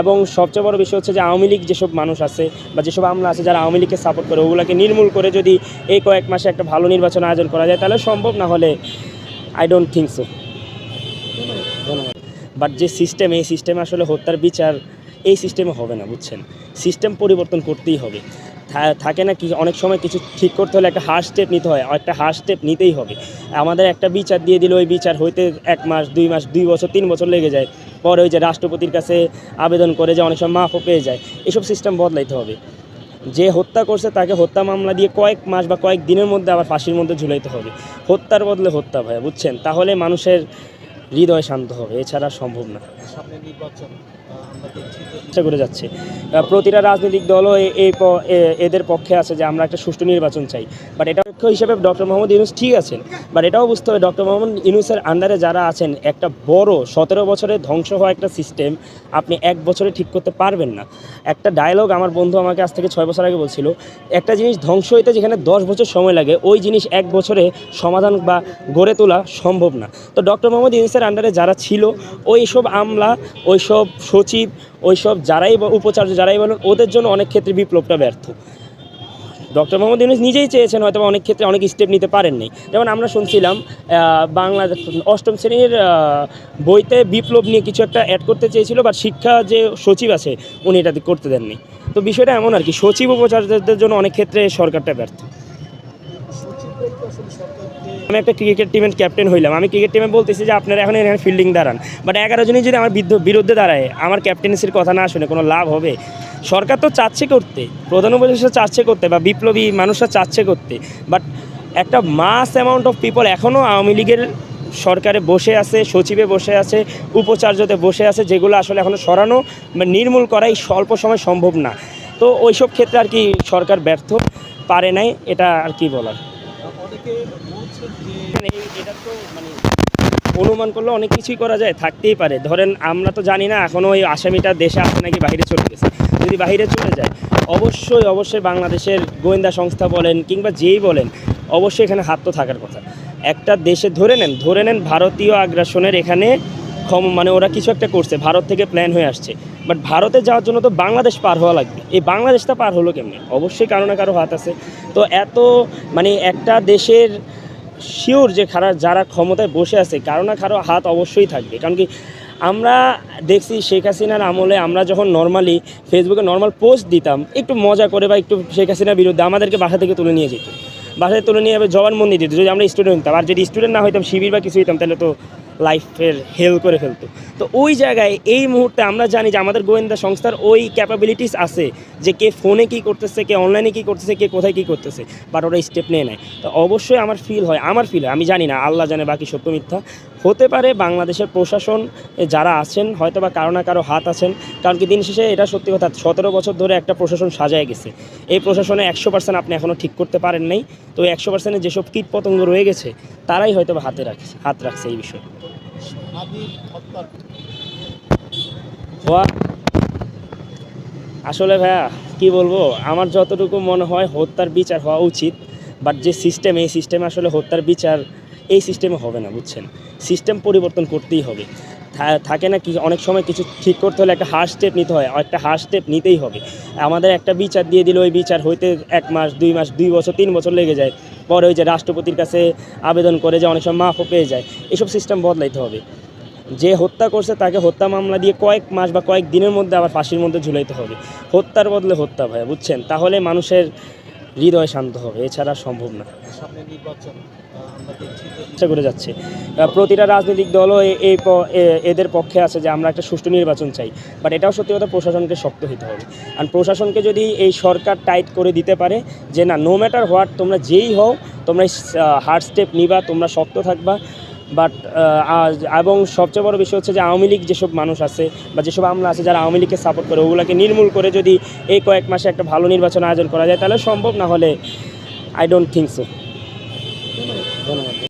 এবং সবচেয়ে বড় বিষয় হচ্ছে যে আওয়ামী লীগ যেসব মানুষ আছে বা যেসব আমলা আছে যারা আওয়ামী লীগকে সাপোর্ট করে, ওগুলোকে নির্মূল করে যদি এই কয়েক মাসে একটা ভালো নির্বাচন আয়োজন করা যায়, তাহলে সম্ভব না হলে I don't think so but যে সিস্টেম এই সিস্টেমে আসলে হত্যার বিচার, এই সিস্টেমে হবে না, বুঝছেন? সিস্টেম পরিবর্তন করতেই হবে। থাকে না কি অনেক সময় কিছু ঠিক করতে হলে একটা হার্ড স্টেপ নিতে হয় একটা হার্ড স্টেপ নিতেই হবে। আমাদের একটা বিচার দিয়ে দিলে, ওই বিচার হইতে এক মাস, দুই মাস, দুই বছর, তিন বছর লেগে যায়। পরে ওই যে রাষ্ট্রপতির কাছে আবেদন করে যে অনেক সময় মাফও পেয়ে যায়। এসব সিস্টেম বদলাইতে হবে। যে হত্যা করছে তাকে হত্যা মামলা দিয়ে কয়েক মাস বা কয়েক দিনের মধ্যে আবার ফাঁসির মধ্যে ঝুলাইতে হবে। হত্যার বদলে হত্যা ভাই বুঝছেন? তাহলে মানুষের হৃদয় শান্ত হবে এছাড়া সম্ভব না। চেষ্টা করে যাচ্ছে। প্রতিটা রাজনৈতিক দলও এই এদের পক্ষে আছে যে আমরা একটা সুষ্ঠু নির্বাচন চাই। বাট এটা পক্ষ হিসেবে ডক্টর মোহাম্মদ ইউনুস ঠিক আছেন। বাট এটাও বুঝতে হবে ডক্টর মোহাম্মদ ইউনুসের আন্ডারে যারা আছেন একটা বড় সতেরো বছরে ধ্বংস হওয়া একটা সিস্টেম আপনি এক বছরে ঠিক করতে পারবেন না। একটা ডায়লগ আমার বন্ধু আমাকে আজ থেকে ছয় বছর আগে বলছিল একটা জিনিস ধ্বংস হইতে যেখানে দশ বছর সময় লাগে ওই জিনিস এক বছরে সমাধান বা গড়ে তোলা সম্ভব না। তো ডক্টর মোহাম্মদ ইউনুসের আন্ডারে যারা ছিল ওই সব আমলা ওই সব সচিব ওই সব যারাই উপাচার্য যারাই বলেন, ওদের জন্য অনেক ক্ষেত্রে বিপ্লবটা ব্যর্থ। ডক্টর মোহাম্মদ ইউনুস নিজেই চেয়েছেন হয়তো অনেক ক্ষেত্রে অনেক স্টেপ নিতে পারেননি। যেমন আমরা শুনছিলাম বাংলা অষ্টম শ্রেণির বইতে বিপ্লব নিয়ে কিছু একটা অ্যাড করতে চেয়েছিল বা শিক্ষা যে সচিব আছে, উনি এটা করতে দেননি। তো বিষয়টা এমন আর কি, সচিব, উপাচার্যদের জন্য অনেক ক্ষেত্রে সরকারটা ব্যর্থ। আমি একটা ক্রিকেট টিমের ক্যাপ্টেন হইলাম। আমি ক্রিকেট টিমে বলতেছি যে আপনারা এখন এখানে ফিল্ডিং দাঁড়ান। বাট এগারো জনই যদি আমার বিরুদ্ধে দাঁড়ায়, আমার ক্যাপ্টেন্সির কথা না শুনে কোনো লাভ হবে? সরকার তো চাচ্ছে করতে, প্রধান উপদেষ্টা চাচ্ছে করতে বা বিপ্লবী মানুষরা চাচ্ছে করতে। বাট একটা মাস অ্যামাউন্ট অফ পিপল এখনও আওয়ামী লীগের সরকারে বসে আছে, সচিবে বসে আছে, উপাচার্যতে বসে আছে, যেগুলো আসলে এখনও সরানো বা নির্মূল করাই স্বল্প সময় সম্ভব না। তো ওইসব ক্ষেত্রে আর কি সরকার ব্যর্থ? পারে নাই? এটা আর কি বলার? মানে এটা তো মানে অনুমান করলে অনেক কিছুই করা যায়, থাকতেই পারে। ধরেন আমরা তো জানি না এখনও ওই আসামিটা দেশে আছে নাকি বাইরে চলে গেছে। যদি বাইরে চলে যায়, অবশ্যই অবশ্যই বাংলাদেশের গোয়েন্দা সংস্থা বলেন কিংবা যেই বলেন, অবশ্যই এখানে হাত তো থাকার কথা। একটা দেশে ধরে নেন ধরে নেন ভারতীয় আগ্রাসনের এখানে মানে ওরা কিছু একটা করছে, ভারত থেকে প্ল্যান হয়ে আসছে। বাট ভারতে যাওয়ার জন্য তো বাংলাদেশ পার হওয়া লাগবে। এই বাংলাদেশটা পার হলো কেমনি? অবশ্যই কারও না কারও হাত আছে। তো এত মানে একটা দেশের শিওর যে খারা, যারা ক্ষমতায় বসে আছে, কারও না কারও হাত অবশ্যই থাকবে। কারণ কি, আমরা দেখছি শেখ হাসিনার আমলে আমরা যখন নর্মালি ফেসবুকে নর্মাল পোস্ট দিতাম, একটু মজা করে বা একটু শেখ হাসিনার বিরুদ্ধে আমাদেরকে বাসা থেকে তুলে নিয়ে যেত। বাসায় তুলে নিয়ে এবার জবানবন্দি দিত, যদি আমরা স্টুডেন্ট হতাম। আর যদি স্টুডেন্ট না হইতাম, শিবির বা কিছু হইতাম, তাহলে তো লাইফের হেল করে ফেলতো। তো ওই জায়গায় এই মুহূর্তে আমরা জানি যে আমাদের গোয়েন্দা সংস্থার ওই ক্যাপাবিলিটিস আছে যে কে ফোনে কী করতেছে, কে অনলাইনে কী করতেছে, কে কোথায় কী করতেছে বাট ওরা স্টেপ নিয়ে নেয় তো অবশ্যই আমার ফিল হয়, আমার ফিল হয়, আমি জানি না, আল্লাহ জানে বাকি সত্য মিথ্যা। হতে পারে বাংলাদেশের প্রশাসন যারা আছেন হয়তো বা কারও না কারও হাত আছেন, কারণ কি দিন শেষে এটা সত্যি কথা, সতেরো বছর ধরে একটা প্রশাসন সাজায় গেছে। এই প্রশাসনে একশো পার্সেন্ট আপনি এখনও ঠিক করতে পারেন নাই। তো একশো পার্সেন্টের যেসব কীট পতঙ্গ রয়ে গেছে, তারাই হয়তো বা হাতে রাখছে, হাত রাখছে এই বিষয়ে। আসলে ভাইয়া, কি বলব? আমার যতটুকু মনে হয় হত্যার বিচার হওয়া উচিত বাট যে সিস্টেম এই সিস্টেমে আসলে হত্যার বিচার, এই সিস্টেমে হবে না, বুঝছেন? সিস্টেম পরিবর্তন করতেই হবে। থাকে না কি, অনেক সময় কিছু ঠিক করতে হলে একটা হার্ড স্টেপ নিতে হয় একটা হার্ড স্টেপ নিতেই হবে। আমাদের একটা বিচার দিয়ে দিল ওই বিচার হইতে এক মাস, দুই মাস, দুই বছর, তিন বছর লেগে যায়। পরে ওই যে রাষ্ট্রপতির কাছে আবেদন করে যে অনেক সময় মাফও পেয়ে যায়। এসব সিস্টেম বদলাইতে হবে। যে হত্যা করছে তাকে হত্যা মামলা দিয়ে কয়েক মাস বা কয়েক দিনের মধ্যে আবার ফাঁসির মধ্যে ঝুলাইতে হবে। হত্যার বদলে হত্যা ভাই, বুঝছেন? তাহলে মানুষের হৃদয় শান্ত হবে এছাড়া সম্ভব না। ইচ্ছা চেষ্টা করে যাচ্ছে। প্রতিটা রাজনৈতিক দলও এই এদের পক্ষে আছে যে আমরা একটা সুষ্ঠু নির্বাচন চাই। বাট এটাও সত্যি কথা প্রশাসনকে শক্ত হতে হবে। কারণ প্রশাসনকে যদি এই সরকার টাইট করে দিতে পারে যে না নো ম্যাটার হোয়াট তোমরা যেই হও তোমরা হার্ড স্টেপ নিবা তোমরা শক্ত থাকবা। বাট এবং সবচেয়ে বড় বিষয় হচ্ছে যে আওয়ামী লীগ যেসব মানুষ আছে বা যেসব আমলা আছে যারা আওয়ামী লীগকে সাপোর্ট করে, ওগুলোকে নির্মূল করে যদি এই কয়েক মাসে একটা ভালো নির্বাচন আয়োজন করা যায়, তাহলে সম্ভব না হলে আই ডোন্ট থিঙ্ক সো ধন্যবাদ।